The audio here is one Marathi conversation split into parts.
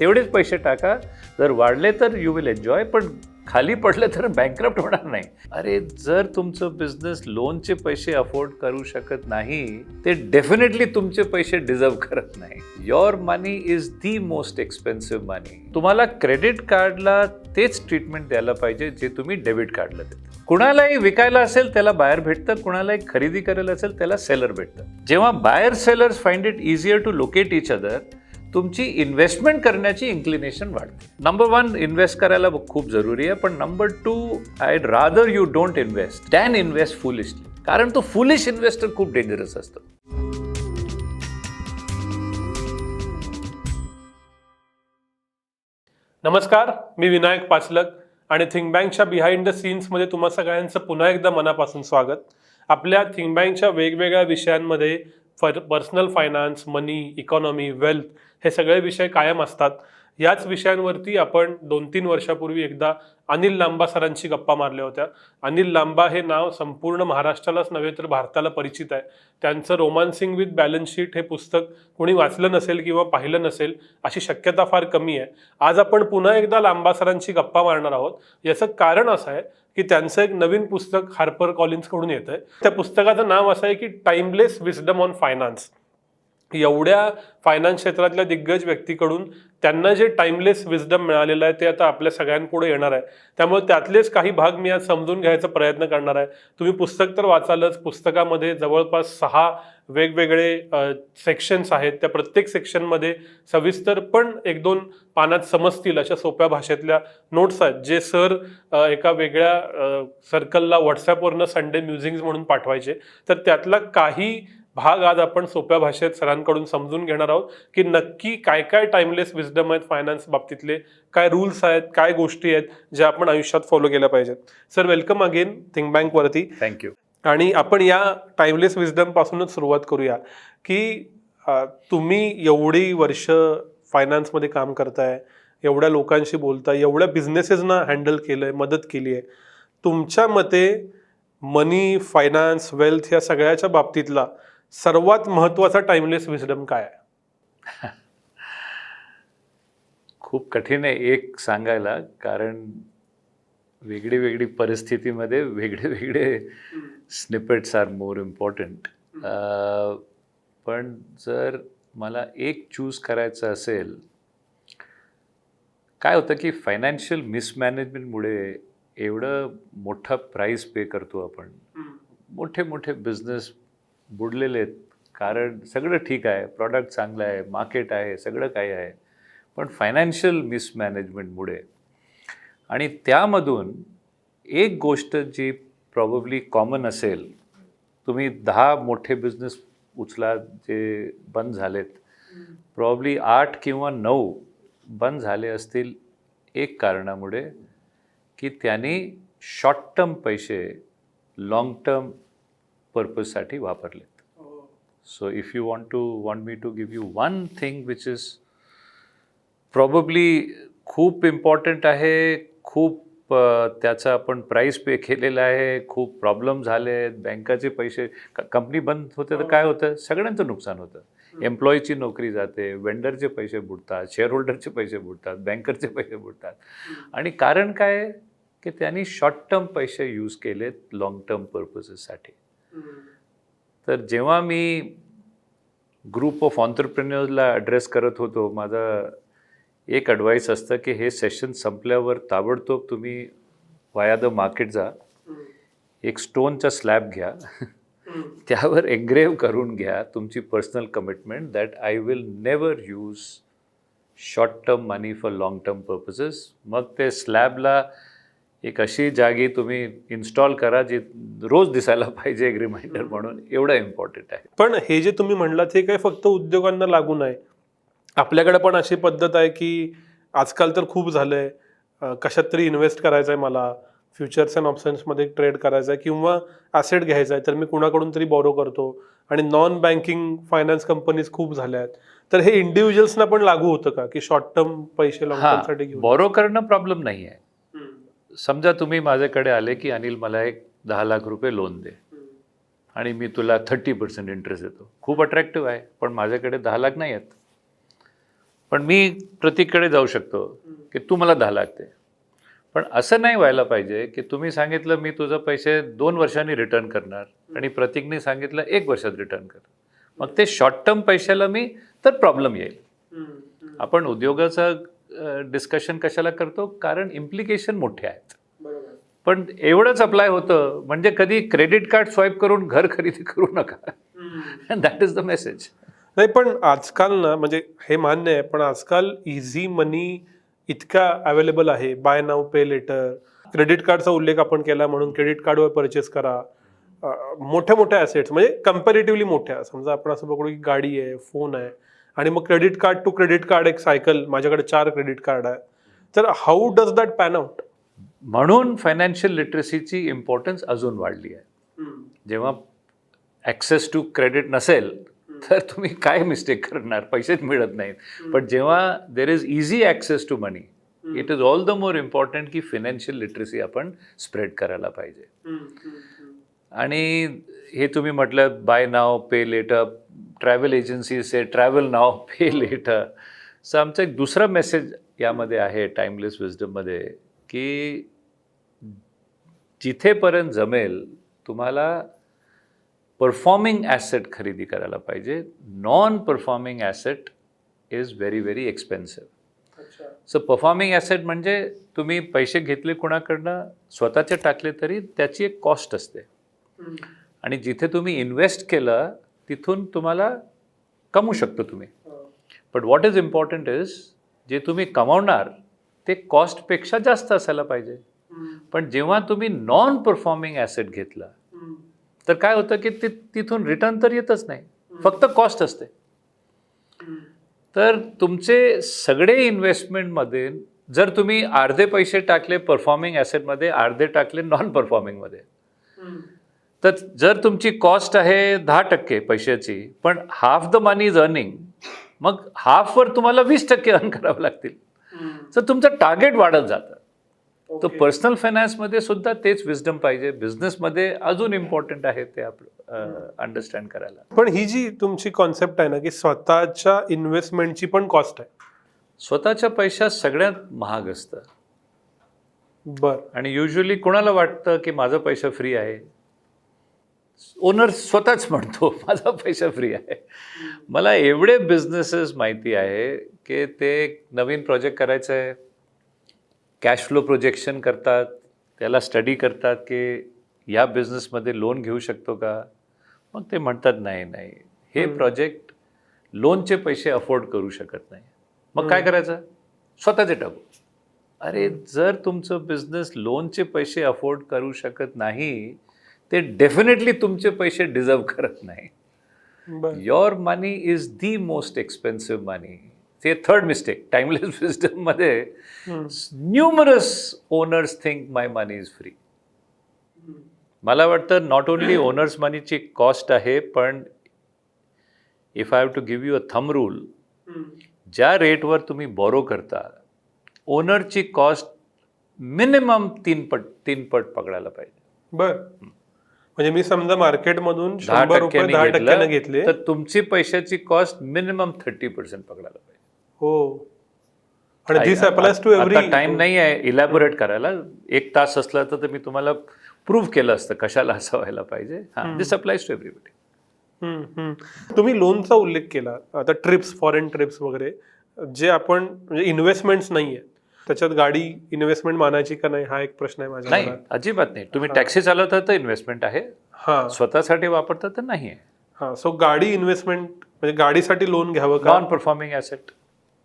तेवढेच पैसे टाका. जर वाढले तर यू विल एन्जॉय पण खाली पडले तर बँकरप्ट होणार नाही. अरे जर तुमचं बिझनेस लोनचे पैसे अफोर्ड करू शकत नाही ते डेफिनेटली तुमचे पैसे डिझर्व करत नाही. Your money is the most expensive money तुम्हाला क्रेडिट कार्डला तेच ट्रीटमेंट द्यायला पाहिजे जे तुम्ही डेबिट कार्डला देता. कुणालाही विकायला असेल त्याला बाहेर भेटतं. कुणालाही खरेदी करायला असेल त्याला सेलर भेटतं. जेव्हा buyer sellers find it easier to locate each other तुमची इन्व्हेस्टमेंट करण्याची इन्क्लिनेशन वाढते. नंबर वन इन्व्हेस्ट करायला खूप जरुरी आहे पण number two I rather you don't invest than invest foolishly कारण तो फुलिश इन्व्हेस्टर खूप डेंजरस असतो. नमस्कार मी विनायक पाचलक आणि थिंक बँकच्या बिहाइंड द सीन्समध्ये तुम्हा सगळ्यांचं पुन्हा एकदा मनापासून स्वागत. आपल्या थिंक बँकच्या वेगवेगळ्या विषयांमध्ये for personal finance money economy wealth हे सगळे विषय कायम असतात. याच विषयांवरती आपण दोन तीन वर्षापूर्वी एकदा अनिल लांबा सरांशी गप्पा मारल्या होत्या. अनिल लांबा हे नाव संपूर्ण महाराष्ट्रालाच नव्हे तर भारताला परिचित आहे. त्यांचं रोमान्सिंग विथ बॅलन्स शीट हे पुस्तक कोणी वाचलं नसेल किंवा पाहिलं नसेल अशी शक्यता फार कमी आहे. आज आपण पुन्हा एकदा लांबा सरांशी गप्पा मारणार आहोत. याचं कारण असं आहे की त्यांचं एक नवीन पुस्तक हार्पर कॉलिन्सकडून येतं आहे त्या पुस्तकाचं नाव असं आहे की टाइमलेस विस्डम ऑन फायनान्स. एवढ्या फायनान्स क्षेत्रातल्या दिग्गज व्यक्तीकडून त्यांना जे टाइमलेस विजडम मिळालेलं आहे ते आता आपल्या सगळ्यांपुढे येणार आहे. त्यामुळे त्यातलेच काही भाग मी आज समजून घ्यायचा प्रयत्न करणार आहे. तुम्ही पुस्तक तर वाचालच. पुस्तकामध्ये जवळपास सहा वेगवेगळे सेक्शन्स आहेत. त्या प्रत्येक सेक्शनमध्ये सविस्तर पण एक दोन पानात समजतील अशा सोप्या भाषेतल्या नोट्स आहेत जे सर एका वेगळ्या सर्कलला व्हॉट्सॲपवरनं संडे म्युझिंग्स म्हणून पाठवायचे. तर त्यातला काही भाग आज आपण सोप्या भाषेत सरांकडून समजून घेणार आहोत की नक्की काय काय टाइमलेस विजडम आहेत फायनान्स बाबतीतले काय रूल्स आहेत काय गोष्टी आहेत ज्या आपण आयुष्यात फॉलो केल्या पाहिजेत. सर वेलकम अगेन थिंक बँकवरती थँक्यू आणि आपण या टाइमलेस विजडम पासूनच सुरुवात करूया की तुम्ही एवढी वर्ष फायनान्समध्ये काम करताय एवढ्या लोकांशी बोलताय एवढ्या बिझनेसेसना हँडल केलंय मदत केली आहे. तुमच्या मते मनी फायनान्स वेल्थ या सगळ्याच्या बाबतीतला सर्वात महत्त्वाचा टाइमलेस विजडम काय आहे? खूप कठीण आहे एक सांगायला कारण वेगळी वेगळी परिस्थितीमध्ये वेगळे वेगळे स्निपेट्स आर मोर इम्पॉर्टंट पण जर मला एक चूज करायचं असेल काय होतं की फायनान्शियल मिसमॅनेजमेंटमुळे एवढं मोठा प्राईस पे करतो आपण. मोठे मोठे बिझनेस बुडलेले आहेत. कारण सगळं ठीक आहे प्रॉडक्ट चांगलं आहे मार्केट आहे सगळं काही आहे. पण फायनान्शियल मिसमॅनेजमेंटमुळे आणि त्यामधून एक गोष्ट जी प्रॉबब्ली कॉमन असेल तुम्ही दहा मोठे बिझनेस उचला जे बंद झालेत. प्रॉब्ली आठ किंवा नऊ बंद झाले असतील एक कारणामुळे की त्यांनी शॉर्ट टर्म पैसे लाँग टर्म पर्पजसाठी वापरलेत. So if you want to want me to give you one thing which is probably खूप इम्पॉर्टंट आहे खूप त्याचा आपण प्राईस पे केलेला आहे खूप प्रॉब्लेम झाले आहेत बँकाचे पैसे कंपनी बंद होते तर काय होतं? सगळ्यांचं नुकसान होतं. एम्प्लॉईची नोकरी जाते वेंडरचे पैसे बुडतात शेअर होल्डरचे पैसे बुडतात बँकरचे पैसे बुडतात. आणि कारण काय की त्यांनी शॉर्ट टर्म पैसे यूज केलेत लाँग टर्म पर्पजेससाठी तर जेव्हा मी ग्रुप ऑफ ऑन्टरप्रिन्युअर्सला ॲड्रेस करत होतो माझा एक ॲडवाईस असतं की हे सेशन संपल्यावर ताबडतोब तुम्ही वाया द मार्केट जा. एक स्टोनचा स्लॅब घ्या. त्यावर एंग्रेव करून घ्या तुमची personal commitment that I will never use short term money for long term purposes मग ते स्लॅबला एक अशी जागी तुम्ही इन्स्टॉल करा जी रोज दिसायला पाहिजे एक रिमाइंडर म्हणून. एवढं इम्पॉर्टंट आहे. पण हे जे तुम्ही म्हणलात हे काय फक्त उद्योगांना लागू नाही आपल्याकडे पण अशी पद्धत आहे की आजकाल तर खूप झालंय. अं, कशात तरी इन्व्हेस्ट करायचं आहे मला. फ्युचर्स अँड ऑप्शन्समध्ये ट्रेड करायचं आहे किंवा ॲसेट घ्यायचा आहे तर मी कुणाकडून तरी बॉरो करतो. आणि नॉन बँकिंग फायनान्स कंपनीज खूप झाल्या आहेत. तर हे इंडिव्हिज्युअल्सना पण लागू होतं का? की शॉर्ट टर्म पैसे लॉंग टर्मसाठी घेऊन? बॉरो करणं प्रॉब्लेम नाही आहे समजा तुम्ही माझ्याकडे आले की अनिल मला एक दहा लाख रुपये लोन दे. आणि मी तुला थर्टी पर्सेंट इंटरेस्ट देतो. खूप अट्रॅक्टिव्ह आहे पण माझ्याकडे दहा लाख नाही आहेत. पण मी प्रतीककडे जाऊ शकतो की तू मला दहा लाख दे. पण असं नाही व्हायला पाहिजे की तुम्ही सांगितलं मी तुझं पैसे दोन वर्षांनी रिटर्न करणार आणि प्रतीकने सांगितलं एक वर्षात रिटर्न कर. मग ते शॉर्ट टर्म पैशाला मी तर प्रॉब्लेम येईल. आपण उद्योगाचं डिस्कशन कशाला करतो? कारण इम्प्लिकेशन मोठे आहेत. पण एवढंच अप्लाय होतं म्हणजे कधी क्रेडिट कार्ड स्वाईप करून घर खरेदी करू नका. दॅट इज द मेसेज नाही पण आजकाल ना म्हणजे हे मान्य आहे पण आजकाल इझी मनी इतका अवेलेबल आहे. Buy now pay later credit कार्डचा उल्लेख आपण केला म्हणून क्रेडिट कार्डवर परचेस करा. मोठ्या मोठ्या ॲसेट्स म्हणजे कम्पॅरेटिव्हली मोठ्या. समजा आपण असं बघू की गाडी आहे फोन आहे आणि मग credit card to credit card एक सायकल माझ्याकडे चार क्रेडिट कार्ड आहे. तर how does that pan out म्हणून फायनान्शियल लिटरसीची इम्पॉर्टन्स अजून वाढली आहे. जेव्हा ॲक्सेस टू क्रेडिट नसेल तर तुम्ही काय मिस्टेक करणार? पैसेच मिळत नाहीत. पण जेव्हा there is easy access to money it is all the more important की फिनान्शियल लिटरसी आपण स्प्रेड करायला पाहिजे. आणि हे तुम्ही म्हटलं buy now pay later travel agency say travel now pay later so आमचा एक दुसरा मेसेज यामध्ये आहे टाईमलेस विजडममध्ये की जिथेपर्यंत जमेल तुम्हाला परफॉर्मिंग ॲसेट खरेदी करायला पाहिजे. Non performing asset is very very expensive so performing asset म्हणजे तुम्ही पैसे घेतले कोणाकडनं स्वतःचे टाकले तरी त्याची एक कॉस्ट असते. आणि जिथे तुम्ही इन्व्हेस्ट केलं तिथून तुम्हाला कमवू शकतो तुम्ही. But what is important is जे तुम्ही कमावणार ते कॉस्टपेक्षा जास्त असायला पाहिजे. पण जेव्हा तुम्ही नॉन परफॉर्मिंग ॲसेट घेतला तर काय होतं की ते तिथून रिटर्न तर येतच नाही. फक्त कॉस्ट असते. तर तुमचे सगळे इन्व्हेस्टमेंटमध्ये जर तुम्ही अर्धे पैसे टाकले परफॉर्मिंग ॲसेटमध्ये अर्धे टाकले नॉन परफॉर्मिंगमध्ये तर जर तुमची कॉस्ट आहे दहा टक्के पैशाची पण half the money is earning मग हाफवर तुम्हाला वीस टक्के अर्न करावं लागतील. तर तुमचं टार्गेट वाढत जातं. तर पर्सनल फायनान्समध्ये सुद्धा तेच विजडम पाहिजे. बिझनेसमध्ये अजून इम्पॉर्टंट आहे ते आपलं अंडरस्टँड करायला. पण ही जी तुमची कॉन्सेप्ट आहे ना की स्वतःच्या इन्व्हेस्टमेंटची पण कॉस्ट आहे. स्वतःच्या पैशात सगळ्यात महाग असतं. बर. आणि युजली कोणाला वाटतं की माझा पैसा फ्री आहे? ओनर स्वतःच म्हणतो माझा पैसा फ्री आहे. मला एवढे बिझनेसेस माहिती आहे की ते नवीन प्रोजेक्ट करायचं आहे. कॅश फ्लो प्रोजेक्शन करतात त्याला स्टडी करतात की या बिझनेसमध्ये लोन घेऊ शकतो का? मग ते म्हणतात नाही नाही. हे. प्रोजेक्ट लोनचे पैसे अफोर्ड करू शकत नाही. मग काय करायचं? स्वतःचे टाकू. अरे जर तुमचं बिझनेस लोनचे पैसे अफोर्ड करू शकत नाही ते डेफिनेटली तुमचे पैसे डिझर्व करत नाही. Your money is the most expensive money ते third mistake timeless विजडममध्ये numerous owners think my money is free मला वाटतं नॉट ओनली ओनर्स मनीची कॉस्ट आहे पण if I have to give you a thumb rule ज्या रेटवर तुम्ही बॉरो करता ओनरची कॉस्ट मिनिमम तीन पट तीन पट पकडायला पाहिजे. बर. म्हणजे मी समजा मार्केटमधून दहा शंभर रुपये टक्क्यांनी दहा टक्क्यानं घेतलं. तर तुमची पैशाची कॉस्ट मिनिमम थर्टी पर्सेंट पकडायला पाहिजे. हो. आणि this applies to every time नाही आहे इलॅबोरेट करायला. एक तास असला तर ते मी तुम्हाला प्रूव्ह केलं असतं कशाला असं व्हायला पाहिजे दिस अप्लायज टू एव्हरीबडी तुम्ही लोनचा उल्लेख केला. आता ट्रिप्स फॉरेन ट्रिप्स वगैरे जे आपण म्हणजे इन्व्हेस्टमेंट्स नाही आहेत त्याच्यात गाडी इन्व्हेस्टमेंट मानायची का नाही हा एक प्रश्न आहे माझ्या नाही मनात. अजिबात नाही. तुम्ही टॅक्सी चालवता तर इन्व्हेस्टमेंट आहे. हा. स्वतःसाठी वापरता तर नाही आहे हा सो गाडी इन्व्हेस्टमेंट म्हणजे गाडीसाठी लोन घ्यावं का? नॉन परफॉर्मिंग ॲसेट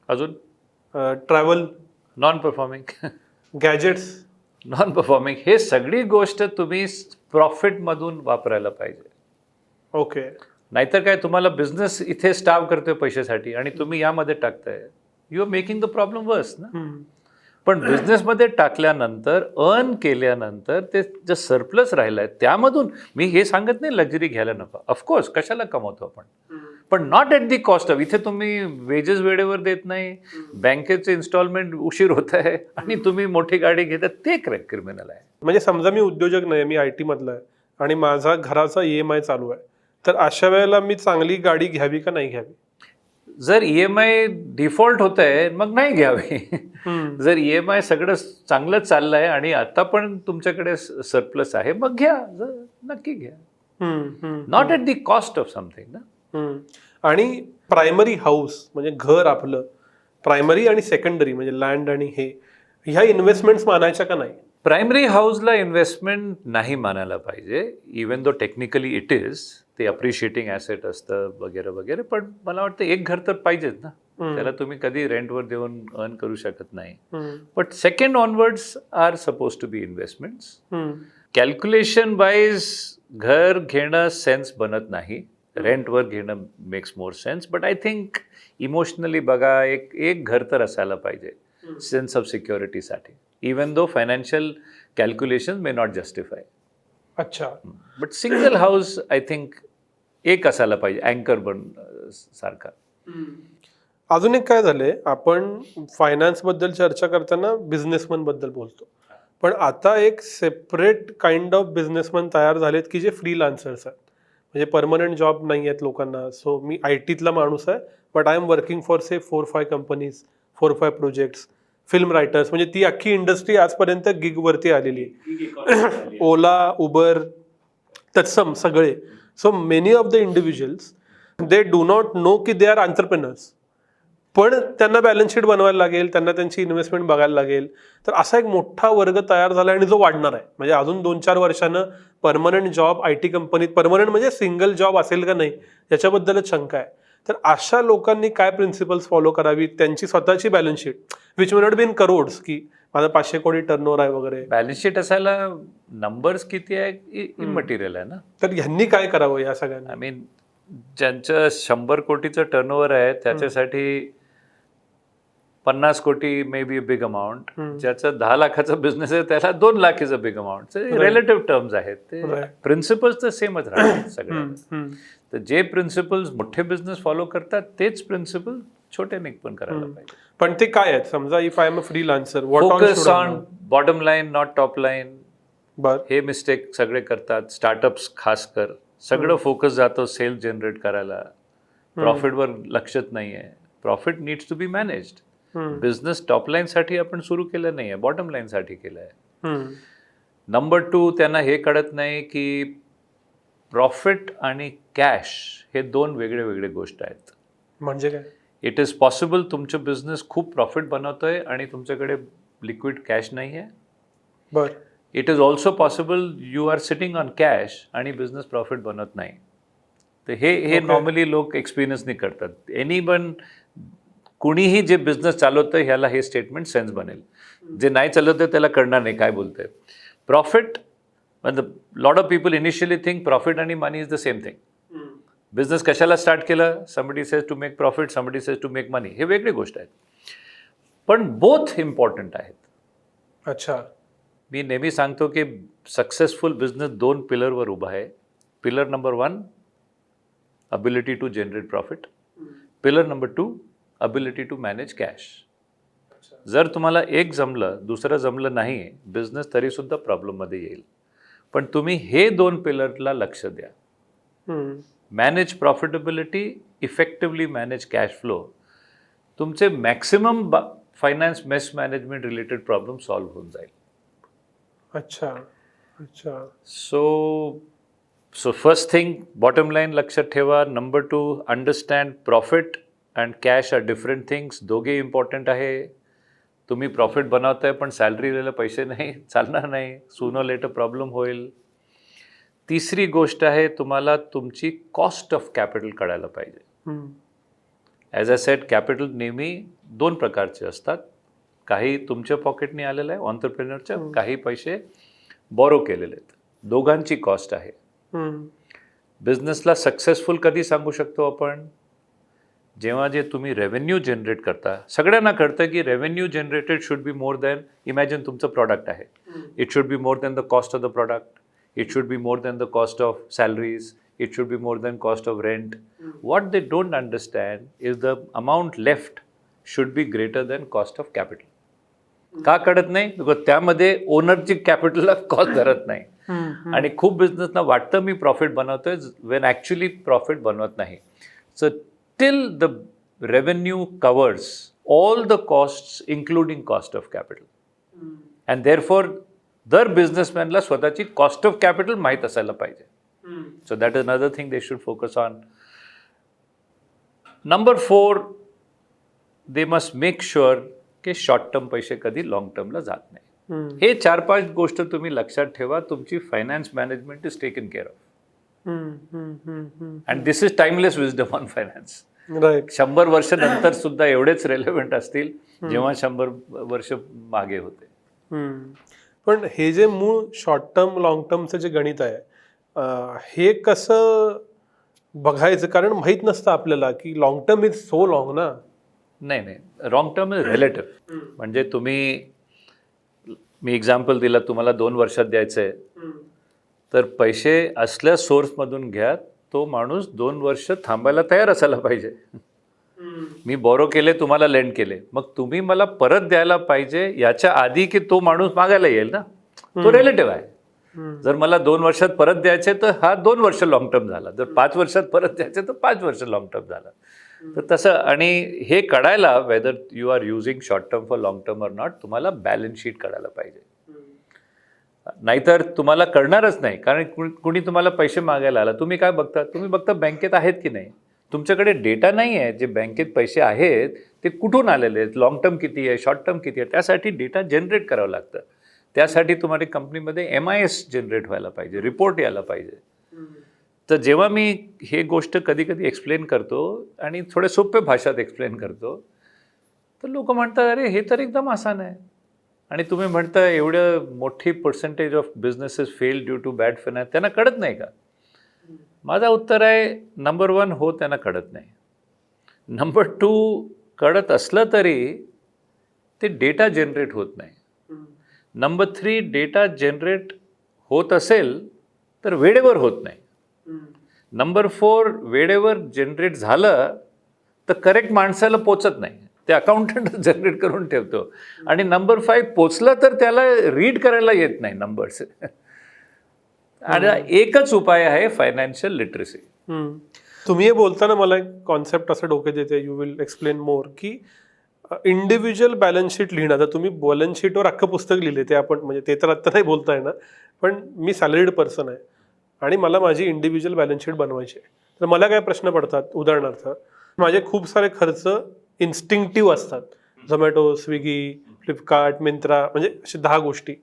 अजून? Travel non performing gadgets non performing हे सगळी गोष्ट तुम्ही प्रॉफिटमधून वापरायला पाहिजे. ओके नाहीतर काय तुम्हाला बिझनेस इथे स्टाफ करतोय पैशासाठी आणि तुम्ही यामध्ये टाकताय. You are making the problem worse ना? पण बिझनेसमध्ये टाकल्यानंतर अर्न केल्यानंतर ते जे सरप्लस राहिलं आहे त्यामधून मी हे सांगत नाही लक्झरी घ्यायला नको. ऑफकोर्स कशाला कमवतो आपण? पण not at the cost of इथे तुम्ही वेजेस वेळेवर देत नाही बँकेचे इन्स्टॉलमेंट उशीर होत आहे आणि तुम्ही मोठी गाडी घेता ते क्रिमिनल आहे. म्हणजे समजा मी उद्योजक नाही मी आय टी मधला आहे आणि माझा घराचा ई एम आय चालू आहे तर अशा वेळेला मी चांगली गाडी घ्यावी का नाही घ्यावी? जर ई एम आय डिफॉल्ट होत आहे मग नाही घ्यावी. जर ई एम आय सगळं चांगलं चाललं आहे आणि आता पण तुमच्याकडे सरप्लस आहे मग घ्या. नक्की घ्या. Not at the cost of something ना. आणि प्रायमरी हाऊस म्हणजे घर आपलं प्रायमरी आणि सेकंडरी म्हणजे लँड आणि हे ह्या इन्व्हेस्टमेंट्स मानायच्या का नाही? प्रायमरी हाऊसला इन्व्हेस्टमेंट नाही मानायला पाहिजे even though technically it is ते अप्रिशिएटिंग ॲसेट असतं वगैरे वगैरे. पण मला वाटतं एक घर तर पाहिजेच ना. त्याला तुम्ही कधी रेंटवर देऊन अर्न करू शकत नाही. But second onwards are suppose to be investments calculation wise घर घेणं सेन्स बनत नाही. रेंटवर घेणं makes more sense but I think emotionally बघा एक एक घर तर असायला पाहिजे. Sense of सिक्युरिटीसाठी even though financial calculation may not justify अच्छा. But single house I think एक असायला पाहिजे अँकर बन सारखा. अजून एक काय झालंय आपण फायनान्सबद्दल चर्चा करताना बिझनेसमनबद्दल बोलतो. पण आता एक सेपरेट काइंड ऑफ बिझनेसमन तयार झालेत की जे फ्रीलान्सर्स आहेत. म्हणजे परमनंट जॉब नाही आहेत लोकांना. सो मी आय टीतला माणूस आहे but I am working for say four five companies four five projects film writers म्हणजे ती अख्खी इंडस्ट्री आजपर्यंत गिगवरती आलेली आहे. ओला उबर तत्सम सगळे. So many of the individuals they do not know की दे आर आंतरप्रेनर्स पण त्यांना बॅलन्स शीट बनवायला लागेल त्यांना त्यांची इन्व्हेस्टमेंट बघायला लागेल. तर असा एक मोठा वर्ग तयार झाला आणि जो वाढणार आहे. म्हणजे अजून दोन चार वर्षानं परमनंट जॉब आय टी कंपनीत परमनंट म्हणजे सिंगल जॉब असेल का नाही याच्याबद्दलच शंका आहे. तर अशा लोकांनी काय प्रिन्सिपल्स फॉलो करावी त्यांची स्वतःची balance sheet which may not been crores की माझा पाचशे कोटी टर्नओव्हर आहे वगैरे. बॅलन्स शीट असायला नंबर्स किती आहे? इमटेरियल आहे ना. तर ह्यांनी काय करावं या सगळ्यांना? आय मीन ज्यांचं शंभर कोटीचं टर्नओव्हर आहे त्याच्यासाठी पन्नास कोटी मे बी बिग अमाऊंट. ज्याचं दहा लाखाचा बिझनेस आहे त्याला दोन lakh is a big amount relative terms आहेत. ते. प्रिन्सिपल्स तर सेमच राहतात सगळे हम्म, हम्म. तर जे प्रिन्सिपल्स मोठे बिझनेस फॉलो करतात तेच प्रिन्सिपल छोटे निक पण करायला. पाहिजे. पण ते काय आहेत? समजा if I am a freelancer what focus on bottom line not top line बर. हे मिस्टेक सगळे करतात. स्टार्टअप्स खास कर. सगळं फोकस जातो सेल्स जनरेट करायला. प्रॉफिटवर लक्षच नाही आहे profit needs to be managed business top लाईनसाठी आपण सुरू केलं नाही आहे बॉटम लाईनसाठी केलं आहे नंबर टू त्यांना हे कळत नाही की प्रॉफिट आणि कॅश हे दोन वेगळे वेगळे गोष्ट आहेत. म्हणजे काय? इट इज पॉसिबल तुमचं बिझनेस खूप प्रॉफिट बनवतोय आणि तुमच्याकडे लिक्विड कॅश नाही आहे बर. It is also possible you are sitting on cash आणि बिझनेस प्रॉफिट बनत नाही. तर हे हे. नॉर्मली लोक एक्सपिरियन्सनी करतात. एनी वन कुणीही जे बिझनेस चालवतं ह्याला हे स्टेटमेंट सेन्स बनेल. जे नाही चालवतं त्याला कळणार नाही काय बोलतंय. Profit lot of people initially think profit आणि money is the same thing business कशाला स्टार्ट केलं somebody says to make profit somebody says to make money हे वेगळी गोष्ट आहेत पण बोथ इम्पॉर्टंट आहेत अच्छा मी नेहमी सांगतो की सक्सेसफुल बिझनेस दोन पिलरवर उभा आहे pillar number one ability to generate profit pillar number two ability to manage cash जर तुम्हाला एक जमलं दुसरं जमलं नाही बिझनेस तरीसुद्धा प्रॉब्लेममध्ये येईल पण तुम्ही हे दोन पिलरला लक्ष द्या. Manage profitability effectively manage cash flow तुमचे maximum finance mess management related problem solve होऊन जाईल. अच्छा अच्छा. So so first thing bottom line लक्षात ठेवा. Number two understand profit and cash are different things दोघे इम्पॉर्टंट आहे. तुम्ही प्रॉफिट बनवताय पण सॅलरीला पैसे नाही चालणार नाही. सुनो लेटर प्रॉब्लेम होईल. तिसरी गोष्ट आहे तुम्हाला तुमची कॉस्ट ऑफ कॅपिटल कळायला पाहिजे. ॲज अ सेट कॅपिटल नेहमी दोन प्रकारचे असतात. काही तुमच्या पॉकेटने आलेलं आहे ऑन्टरप्रेनरच्या. काही पैसे बॉरो केलेले आहेत. दोघांची कॉस्ट आहे. बिझनेसला सक्सेसफुल कधी सांगू शकतो आपण? जेव्हा जे तुम्ही रेव्हेन्यू जनरेट करता सगळ्यांना कळतं की revenue generated should be more than imagine तुमचं प्रॉडक्ट आहे. It should be more than the cost of the product it should be more than the cost of salaries it should be more than cost of rent what they don't understand is the amount left should be greater than cost of capital. का कळत नाही? बिकॉज त्यामध्ये ओनरची कॅपिटलला कॉस्ट धरत नाही. आणि खूप बिझनेसना वाटतं मी प्रॉफिट बनवतोय वेन ॲक्च्युली प्रॉफिट बनवत नाही. So till the revenue covers all the costs including cost of capital. And therefore दर बिझनेसमॅनला स्वतःची कॉस्ट ऑफ कॅपिटल माहीत असायला पाहिजे so that is another thing they should focus on number four they must make sure की शॉर्ट टर्म पैसे कधी लॉंग टर्मला जात नाही हम्म. हे चार पाच गोष्ट तुम्ही लक्षात ठेवा तुमची finance management is taken care of hmm, hmm, hmm, hmm. And this is timeless wisdom on finance शंभर वर्ष नंतर सुद्धा एवढेच रेलेव्हंट असतील जेव्हा शंभर वर्ष मागे होते. पण हे जे मूळ शॉर्ट टर्म लॉंग टर्मचं जे गणित आहे हे कसं बघायचं? कारण माहीत नसतं आपल्याला की long term is so long ना. नाही नाही. रॉंग टर्म इज रिलेटिव्ह म्हणजे तुम्ही मी एक्झाम्पल दिलं तुम्हाला दोन वर्षात द्यायचं आहे तर पैसे असल्या सोर्समधून घ्या तो माणूस दोन वर्ष थांबायला तयार असायला पाहिजे. मी बोरो केले तुम्हाला लेंड केले. मग तुम्ही मला परत द्यायला पाहिजे याच्या आधी की तो माणूस मागायला येईल ना? तो रिलेटिव्ह आहे. जर मला दोन वर्षात परत द्यायचे तर हा दोन वर्ष लॉंग टर्म झाला. जर पाच वर्षात परत द्यायचे तर पाच वर्ष लॉंग टर्म झाला. तर तसं आणि हे कळायला whether you are using short term for long term or not तुम्हाला बॅलन्स शीट काढायला पाहिजे. नाहीतर तुम्हाला कळणारच नाही. कारण कुणी- कुणी तुम्हाला पैसे मागायला आला तुम्ही काय बघता? तुम्ही बघता बँकेत आहेत की नाही? तुमच्याकडे डेटा नाही आहे. जे बँकेत पैसे आहेत ते कुठून आलेले आहेत? लॉंग टर्म किती आहे? शॉर्ट टर्म किती आहे? त्यासाठी डेटा जनरेट करावं लागतं. त्यासाठी तुम्हाला कंपनीमध्ये एम आय एस जनरेट व्हायला पाहिजे. रिपोर्ट यायला पाहिजे. तर जेव्हा मी हे गोष्ट कधी कधी एक्सप्लेन करतो आणि थोड्या सोप्या भाषात एक्सप्लेन करतो तर लोक म्हणतात अरे हे तर एकदम आसान आहे. आणि तुम्ही म्हणता एवढं मोठी percentage of businesses fail due to bad finance त्यांना कळत नाही का? माझा उत्तर आहे नंबर वन हो त्यांना कळत नाही. नंबर टू कळत असलं तरी ते डेटा जनरेट होत नाही. नंबर थ्री डेटा जनरेट होत असेल तर वेळेवर होत नाही. नंबर फोर वेळेवर जनरेट झालं तर करेक्ट माणसाला पोचत नाही. ते अकाउंटंट जनरेट करून ठेवतो. आणि नंबर फाईव्ह पोचलं तर त्याला रीड करायला येत नाही नंबर्स आणि एकच उपाय आहे फायनान्शियल लिटरसी हम्म. तुम्ही हे बोलताना मला एक कॉन्सेप्ट असं डोक्यात येते यू विल एक्सप्लेन मोर की इंडिव्हिज्युअल बॅलन्स शीट लिहिणं. आता तुम्ही बॅलन्स शीटवर अख्खं पुस्तक लिहिले ते आपण म्हणजे ते तर आत्ता नाही बोलताय ना पण मी सॅलरीड पर्सन आहे. आणि मला माझी इंडिव्हिज्युअल बॅलन्स शीट बनवायची आहे. तर मला काय प्रश्न पडतात? उदाहरणार्थ माझे खूप सारे खर्च इन्स्टिंक्टिव्ह असतात. झोमॅटो स्विगी फ्लिपकार्ट मिंत्रा म्हणजे असे दहा गोष्टी.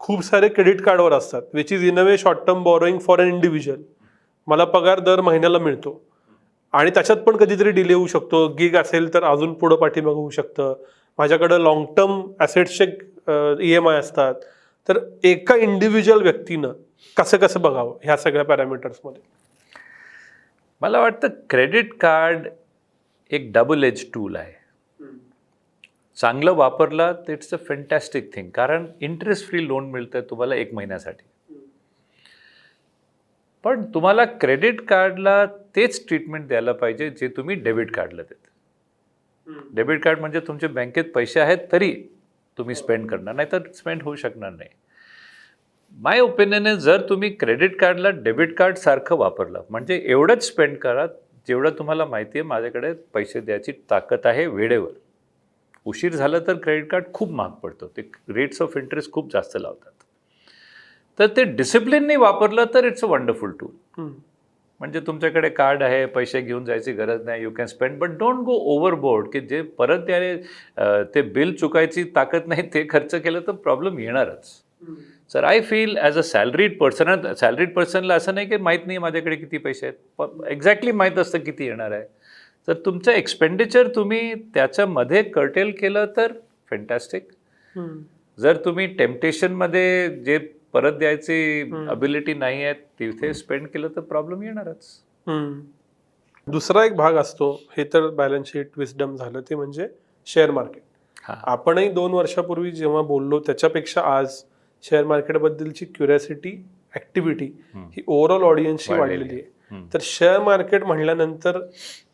खूप सारे क्रेडिट कार्डवर असतात which is in a way short term borrowing for an individual मला पगार दर महिन्याला मिळतो. आणि त्याच्यात पण कधीतरी डिले होऊ शकतो. गिग असेल तर अजून पुढं पाठीमागं होऊ शकतं. माझ्याकडं लॉंग टर्म ॲसेट्सचे ई एम आय असतात. तर एका इंडिव्हिज्युअल व्यक्तीनं कसं कसं बघावं ह्या सगळ्या पॅरामीटर्समध्ये मला वाटतं क्रेडिट कार्ड एक डबल एज टूल आहे. चांगलं वापरला तर इट्स अ फॅन्टॅस्टिक थिंग कारण इंटरेस्ट फ्री लोन मिळतं तुम्हाला एक महिन्यासाठी. पण तुम्हाला क्रेडिट कार्डला तेच ट्रीटमेंट द्यायला पाहिजे जे तुम्ही डेबिट कार्डला देता. डेबिट कार्ड म्हणजे तुमच्या बँकेत पैसे आहेत तरी तुम्ही स्पेंड करणार नाही तर स्पेंड होऊ शकणार नाही. माय ओपिनियन आहे जर तुम्ही क्रेडिट कार्डला डेबिट कार्ड सारखं वापरलं म्हणजे एवढंच स्पेंड करा जेवढं तुम्हाला माहिती आहे माझ्याकडे पैसे द्यायची ताकद आहे वेळेवर. उशीर झाला तर क्रेडिट कार्ड खूप महाग पडतो. ते रेट्स ऑफ इंटरेस्ट खूप जास्त लावतात. तर ते डिसिप्लिनने वापरलं तर इट्स अ वंडरफुल टूल म्हणजे तुमच्याकडे कार्ड आहे पैसे घेऊन जायची गरज नाही you can spend but don't go overboard की जे परत त्याने ते बिल चुकायची ताकद नाही ते खर्च केलं तर प्रॉब्लेम येणारच. Sir I feel as a salaried person salaried पर्सनला असं नाही की माहीत नाही माझ्याकडे किती पैसे आहेत. एक्झॅक्टली माहीत असतं किती येणार आहे. तर तुमचं एक्सपेंडिचर तुम्ही त्याच्यामध्ये कर्टेल केलं तर फॅन्टॅस्टिक जर तुम्ही टेम्पटेशनमध्ये जे परत द्यायची अबिलिटी नाही आहे तिथे स्पेंड केलं तर प्रॉब्लेम येणारच. दुसरा एक भाग असतो हे तर बॅलन्स शीट विस्डम झालं ते म्हणजे शेअर मार्केट आपणही दोन वर्षापूर्वी जेव्हा बोललो त्याच्यापेक्षा आज शेअर मार्केटबद्दलची क्युरियासिटी ऍक्टिव्हिटी हम्म. ही ओव्हरऑल ऑडियन्सची वाढलेली आहे. तर शेअर मार्केट म्हणल्यानंतर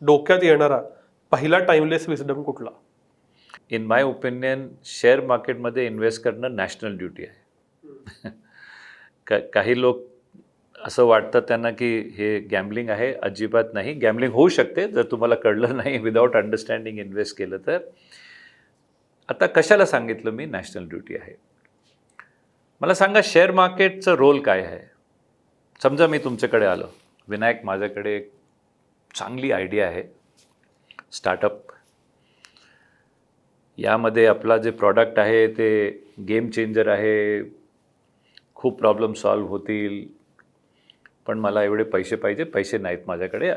डोक्यात येणारा पहिला टाइमलेस विस्डम कुठला? इन माय ओपिनियन शेअर मार्केटमध्ये इन्व्हेस्ट करणं नॅशनल ड्युटी आहे. का काही लोक असं वाटतं त्यांना की हे गॅमलिंग आहे अजिबात नाही. गॅमलिंग होऊ शकते जर तुम्हाला कळलं नाही विदाऊट अंडरस्टँडिंग इन्व्हेस्ट केलं तर. आता कशाला सांगितलं मी नॅशनल ड्युटी आहे? मला सांगा शेअर मार्केटचं रोल काय आहे? समजा मी तुमच्याकडे आलो. विनायक माझ्याकडे एक चांगली आयडिया आहे. स्टार्टअप यामध्ये आपला जे प्रॉडक्ट आहे ते गेम चेंजर आहे. खूप प्रॉब्लेम सॉल्व्ह होतील. पण मला एवढे पैसे पाहिजे. पैसे नाहीत माझ्याकडे.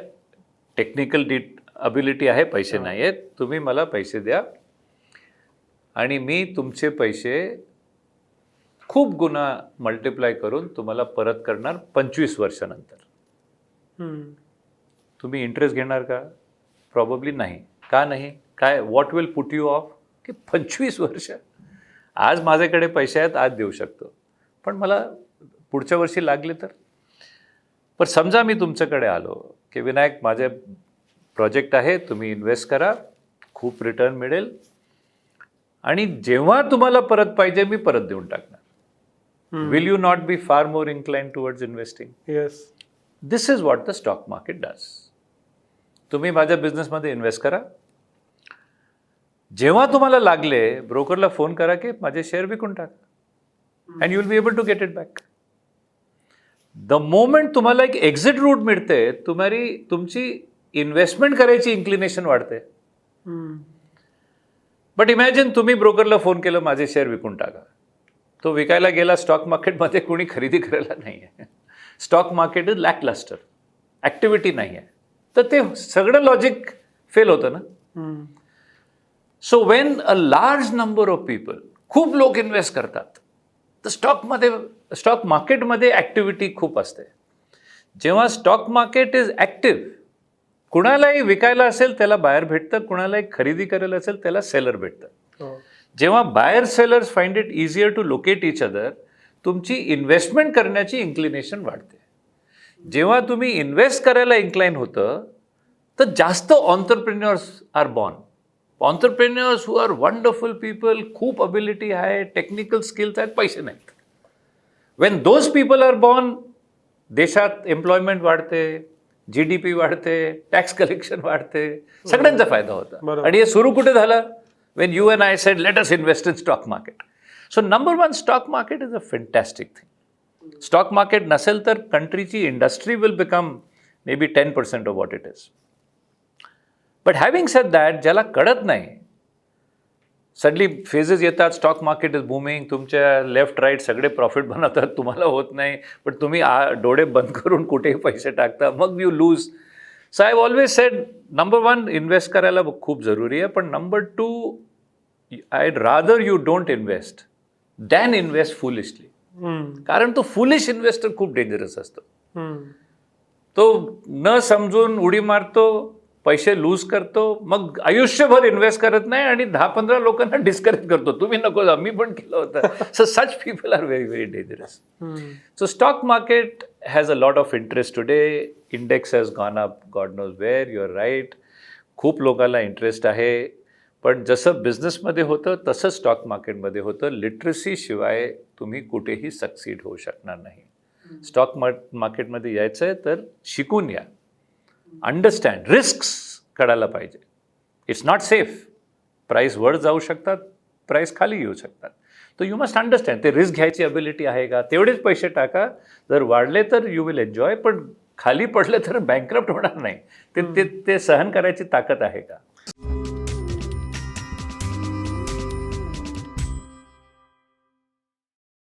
टेक्निकल डिट अबिलिटी आहे पैसे नाही आहेत तुम्ही मला पैसे द्या. आणि मी तुमचे पैसे खूप गुन्हा मल्टिप्लाय करून तुम्हाला परत करणार पंचवीस वर्षानंतर. तुम्ही इंटरेस्ट घेणार का? प्रॉबब्ली नाही. का नाही? काय? What will put you off की पंचवीस वर्ष. आज माझ्याकडे पैसे आहेत आज देऊ शकतो. पण मला पुढच्या वर्षी लागले तर? पण समजा मी तुमच्याकडे आलो की विनायक माझे प्रोजेक्ट आहे तुम्ही इन्व्हेस्ट करा खूप रिटर्न मिळेल. आणि जेव्हा तुम्हाला परत पाहिजे मी परत देऊन टाकणार. हम्म. Will you not be far more incline towards investing yes this is what the stock market does तुम्ही माझ्या बिझनेसमध्ये इन्व्हेस्ट करा. जेव्हा तुम्हाला लागले ब्रोकरला फोन करा की माझे शेअर विकून टाका. And you will be able to get it back the moment तुम्हाला एक एक्झिट रूट मिळते तुम्हारी तुमची इन्व्हेस्टमेंट करायची इन्क्लिनेशन वाढते. बट इमॅजिन तुम्ही ब्रोकरला फोन केलं माझे शेअर विकून टाका. तो विकायला गेला स्टॉक मार्केटमध्ये कोणी खरेदी करायला नाही आहे stock market is lack luster activity नाही आहे तर ते सगळं लॉजिक फेल होतं ना. So when a large number of people खूप लोक इन्व्हेस्ट करतात तर स्टॉकमध्ये स्टॉक मार्केटमध्ये ॲक्टिव्हिटी खूप असते. जेव्हा स्टॉक मार्केट इज ॲक्टिव्ह कुणालाही विकायला असेल त्याला बाहेर भेटतं कुणालाही खरेदी करायला असेल त्याला सेलर भेटतं. हो. जेव्हा buyer sellers find it easier to locate each other तुमची इन्व्हेस्टमेंट करण्याची इन्क्लिनेशन वाढते. जेव्हा तुम्ही इन्व्हेस्ट करायला इन्क्लाइन होतं तर जास्त entrepreneurs are born entrepreneurs who are wonderful people खूप अबिलिटी आहे टेक्निकल स्किल्स आहेत पैसे नाहीत. When those people are born देशात एम्प्लॉयमेंट वाढते जी डी पी वाढते टॅक्स कलेक्शन वाढते सगळ्यांचा फायदा होता. आणि हे सुरू कुठे झालं? When you and I said let us invest in stock market so number one stock market is a fantastic thing stock market नसेल तर कंट्रीची industry will become may be ten percent of what it is but having said that ज्याला कळत नाही सडली फेजेस येतात स्टॉक मार्केट इज बुमिंग तुमच्या लेफ्ट राईट सगळे प्रॉफिट बनवतात तुम्हाला होत नाही पण तुम्ही आ डोळे बंद करून कुठेही पैसे टाकता मग you lose so I always said number one invest करायला खूप जरुरी आहे पण number two I rather you don't invest than invest foolishly. कारण तो फुलिश इन्व्हेस्टर खूप डेंजरस असतो हम्म. तो न समजून उडी मारतो पैसे लूज करतो मग आयुष्यभर इन्व्हेस्ट करत नाही आणि दहा पंधरा लोकांना डिस्करेज करतो तुम्ही नको जा मी पण केलं होतं so such people are very very dangerous. So stock market has a lot of interest today. Index has gone up, God knows where. You're right. खूप लोकांना इंटरेस्ट आहे पण जसं बिझनेसमध्ये होतं तसं स्टॉक मार्केटमध्ये होतं. लिटरसी शिवाय तुम्ही कुठेही सक्सीड होऊ शकणार नाही. स्टॉक मार्केटमध्ये यायचं आहे तर शिकून या. अंडरस्टँड रिस्क कळायला पाहिजे. इट्स नॉट सेफ प्राईस वर जाऊ शकतात प्राईस खाली येऊ शकतात. तर यू मस्ट अंडरस्टँड ते रिस्क घ्यायची अबिलिटी आहे का? तेवढेच पैसे टाका. जर वाढले तर यू विल एन्जॉय पण खाली पडले तर बँकरप्ट होणार नाही. ते ते ते सहन करायची ताकद आहे का?